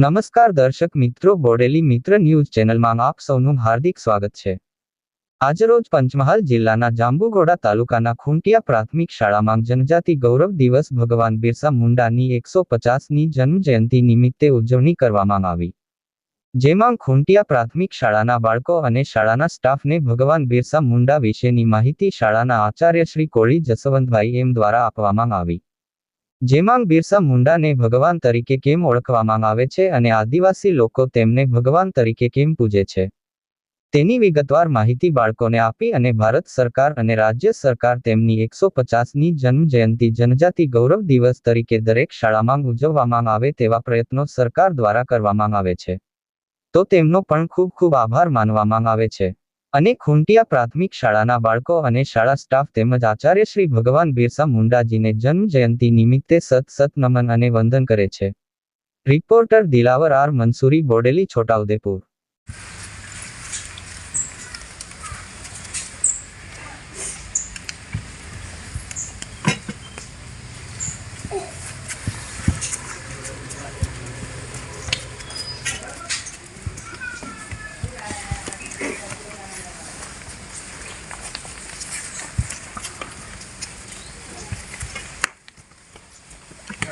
નમસ્કાર દર્શક મિત્રો, બોડેલી મિત્ર ન્યૂઝ ચેનલમાં આપ સૌનું હાર્દિક સ્વાગત છે. આજરોજ પંચમહાલ જિલ્લાના જાંબુગોડા તાલુકાના ખૂંટિયા પ્રાથમિક શાળામાં જનજાતિ ગૌરવ દિવસ ભગવાન બિરસા મુંડાની એકસો પચાસની જન્મજયંતિ નિમિત્તે ઉજવણી કરવામાં આવી. જેમાં ખૂંટિયા પ્રાથમિક શાળાના બાળકો અને શાળાના સ્ટાફને ભગવાન બિરસા મુંડા વિશેની માહિતી શાળાના આચાર્ય શ્રી કોળી જસવંતભાઈ એમ દ્વારા આપવામાં આવી. જેમાં બિરસા મુંડાને ભગવાન તરીકે કેમ ઓળખવામાં આવે છે અને આદિવાસી લોકો તેમને ભગવાન તરીકે કેમ પૂજે છે? તેની વિગતવાર માહિતી બાળકોને આપી અને ભારત સરકાર અને રાજ્ય સરકાર તેમની એકસો પચાસની જન્મ જયંતિ જનજાતિ ગૌરવ દિવસ તરીકે દરેક શાળામાં ઉજવવામાં આવે તેવા પ્રયત્નો સરકાર દ્વારા કરવામાં આવે છે. તો તેમનો પણ ખૂબ ખૂબ આભાર માનવામાં આવે છે. અને ખૂંટિયા પ્રાથમિક શાળાના બાળકો અને શાળા સ્ટાફ તેમજ આચાર્ય શ્રી ભગવાન બિરસા મુંડાજીને જન્મ જયંતિ નિમિત્તે સત સત નમન અને વંદન કરે છે. Reporter Dilavar R Mansuri, Bodeli, Chhotaudepur.